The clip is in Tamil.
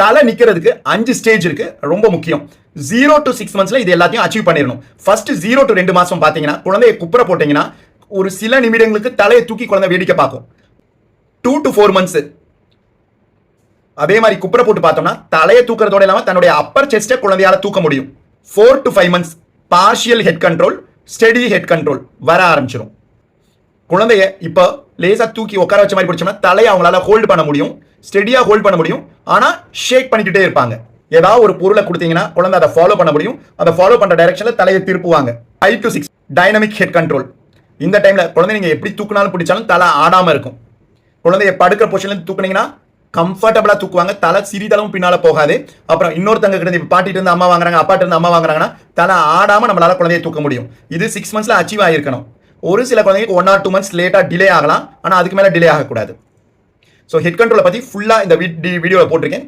தலை நிற்கிறதுக்கு அஞ்சு ஸ்டேஜ் இருக்கு. ரொம்ப முக்கியம். ஜீரோ டு சிக்ஸ் மந்த்ஸில் இது எல்லாத்தையும் அச்சீவ் பண்ணிடணும். ஃபர்ஸ்ட் ஜீரோ டு ரெண்டு மாதம் பார்த்தீங்கன்னா குழந்தைய குப்புற போட்டிங்கன்னா ஒரு சில நிமிடங்களுக்கு தலையை தூக்கி குழந்தை வேடிக்கை பார்க்கும். டூ டு ஃபோர் மந்த்ஸ் அதே மாதிரி குப்புற போட்டு பார்த்தோம்னா தலையை தூக்குறதோட இல்லாமல் தன்னுடைய அப்பர் செஸ்ட்டை குழந்தையால தூக்க முடியும். Four to five months partial head control steady head control வர ஆரம்பிச்சிடும் குழந்தைய இப்போ லேசாக தூக்கி உட்கார வச்ச மாதிரி பிடிச்சோம்னா தலையை அவங்களால ஹோல்டு பண்ண முடியும். ஸ்டெடியாக ஹோல்ட் பண்ண முடியும். ஆனால் ஷேக் பண்ணிக்கிட்டே இருப்பாங்க. ஏதாவது ஒரு பொருளை கொடுத்தீங்கன்னா குழந்தை அதை ஃபாலோ பண்ண முடியும். அதை ஃபாலோ பண்ணுற டைரக்ஷனில் தலையை திருப்புவாங்க. Five to six dynamic head control இந்த டைமில் குழந்தை நீங்கள் எப்படி தூக்குனாலும் பிடிச்சாலும் தலை ஆடாமல் இருக்கும். குழந்தைய படுக்கிற பொசிஷன்ல தூக்குனீங்கன்னா கம்ஃபர்டபுளாக தூக்குவாங்க. தலை சிறிதளவும் பின்னால் போகாது. அப்புறம் இன்னொருத்தங்க கிட்ட இப்போ பாட்டிட்டு இருந்து அம்மா வாங்குறாங்க அப்பாட்டு இருந்து அம்மா வாங்குறாங்கன்னா தலை ஆடாமல் நம்மளால குழந்தைய தூக்க முடியும். இது சிக்ஸ் மந்த்ஸில் அச்சீவ் ஆகிருக்கணும் ஒரு சில குழந்தைங்களுக்கு ஒன் ஆர் டூ மந்த்ஸ் லேட்டாக டிலே ஆகலாம். ஆனால் அதுக்கு மேலே டிலே ஆகக்கூடாது. ஸோ ஹெட் கண்ட்ரோலை பற்றி ஃபுல்லாக இந்த வீடியோவில் போட்டிருக்கேன்.